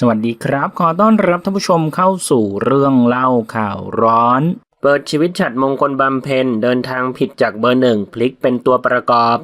สวัสดีครับ ขอต้อนรับท่านผู้ชมเข้าสู่เรื่องเล่าข่าวร้อน เปิดชีวิตฉัดมงคลบำเพ็ญเดินทางผิดจากเบอร์หนึ่งพลิกเป็นตัวประกอบ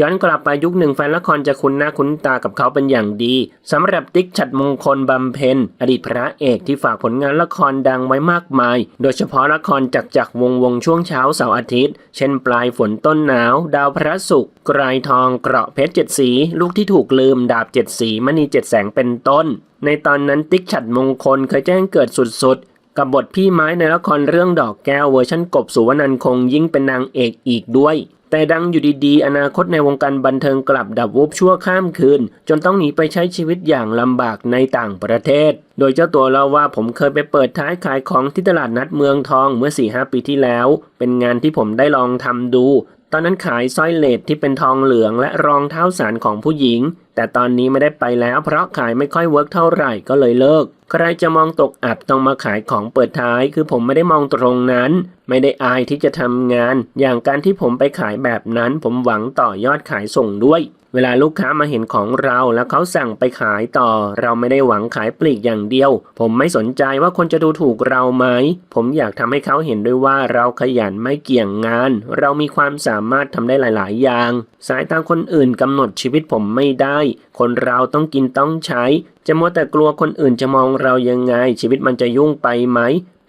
ย้อนกลับไปยุคหนึ่งแฟนละครจะคุ้นหน้าคุ้นตากับเขาเป็นอย่างดีสำหรับติ๊กฉัดมงคลบำเพ็ญอดีตพระเอกที่ฝากผลงานละครดังไว้มากมาย โดยเฉพาะละครจักจักรวงวงช่วงเช้าเสาร์อาทิตย์ เช่นปลายฝนต้นหนาว ดาวพระศุกร์กรทองเกราะเพชรเจ็ดสี ลูกที่ถูกลืมดาบเจ็ดสีมณีเจ็ดแสงเป็นต้น ในตอนนั้นติ๊กฉัดมงคลเคยแจ้งเกิดสุดๆกับบทพี่ไม้ในละครเรื่องดอกแก้วเวอร์ชันกบสุวรรณคงยิ่งเป็นนางเอกอีกด้วย แต่ดังอยู่ดีๆ อนาคตในวงการบันเทิงกลับดับวบชั่วข้ามคืน จนต้องหนีไปใช้ชีวิตอย่างลำบากในต่างประเทศ โดยเจ้าตัวเล่าว่าผมเคยไปเปิดท้ายขายของที่ตลาดนัดเมืองทองเมื่อ 4-5 ปีที่แล้ว เป็นงานที่ผมได้ลองทำดู ตอนนั้นขายสร้อยเลดที่เป็นทองเหลืองและรองเท้าสารของผู้หญิง แต่ตอนนี้ไม่ได้ไปแล้วเพราะขายไม่ค่อยเวิร์กเท่าไหร่ก็เลยเลิก ใครจะมองตกอับต้องมาขายของเปิดท้าย คือผมไม่ได้มองตรงนั้น ไม่ได้อายที่จะทำงาน อย่างการที่ผมไปขายแบบนั้น ผมหวังต่อยอดขายส่งด้วย เวลาลูกค้ามาเห็นของเราแล้วเขาสั่งไปขายต่อ เราไม่ได้หวังขายปลีกอย่างเดียว ผมไม่สนใจว่าคนจะดูถูกเราไหม ผมอยากทำให้เขาเห็นด้วยว่าเราขยันไม่เกี่ยงงาน เรามีความสามารถทำได้หลาย ๆ อย่าง สายตาคนอื่นกำหนดชีวิตผมไม่ได้ คนเราต้องกินต้องใช้ จะมัวแต่กลัวคนอื่นจะมองเรายังไง ชีวิตมันจะยุ่งไปไหม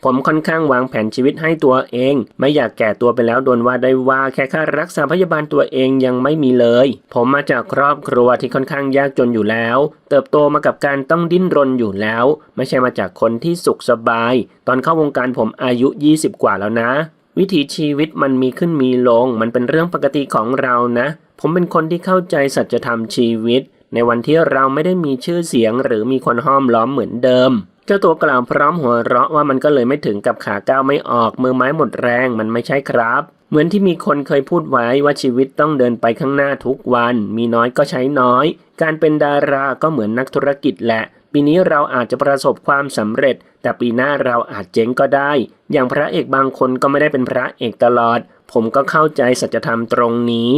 ผมค่อนข้างวางแผนชีวิตให้ตัวเอง ไม่อยากแก่ตัวไปแล้วโดนว่าได้ว่าแค่ค่ารักษาพยาบาลตัวเองยังไม่มีเลย ผมมาจากครอบครัวที่ค่อนข้างยากจนอยู่แล้ว เติบโตมากับการต้องดิ้นรนอยู่แล้ว ไม่ใช่มาจากคนที่สุขสบาย ตอนเข้าวงการผมอายุ 20 กว่าแล้วนะ วิถีชีวิตมันมีขึ้นมีลง มันเป็นเรื่องปกติของเรานะ ผมเป็นคนที่เข้าใจสัจธรรมชีวิต ในวันที่เราไม่ได้มีชื่อเสียงหรือมีคนห้อมล้อมเหมือนเดิม เจ้าตัวกล่าวพร้อมหัวเราะว่ามันก็เลยไม่ถึงกับขาก้าวไม่ออกมือไม้หมดแรงมันไม่ใช่ครับ เหมือนที่มีคนเคยพูดไว้ว่าชีวิตต้องเดินไปข้างหน้าทุกวัน มีน้อยก็ใช้น้อย การเป็นดาราก็เหมือนนักธุรกิจแหละ ปีนี้เราอาจจะประสบความสำเร็จ แต่ปีหน้าเราอาจเจ๊งก็ได้ อย่างพระเอกบางคนก็ไม่ได้เป็นพระเอกตลอด ผมก็เข้าใจสัจธรรมตรงนี้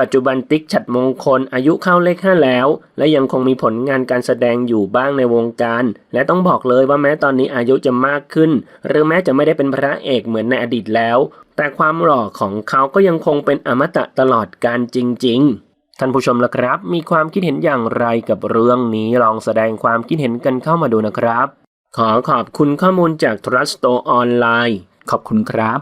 ปัจจุบันติ๊กฉัดมงคลอายุเข้าเลขห้าแล้ว และยังคงมีผลงานการแสดงอยู่บ้างในวงการ และต้องบอกเลยว่าแม้ตอนนี้อายุจะมากขึ้น หรือแม้จะไม่ได้เป็นพระเอกเหมือนในอดีตแล้ว แต่ความหล่อของเขาก็ยังคงเป็นอมตะตลอดการจริง ๆท่านผู้ชมละครับ มีความคิดเห็นอย่างไรกับเรื่องนี้ลองแสดงความคิดเห็นกันเข้ามาดูนะครับ ขอขอบคุณข้อมูลจาก Trust o ออนไลน์ขอบคุณครับ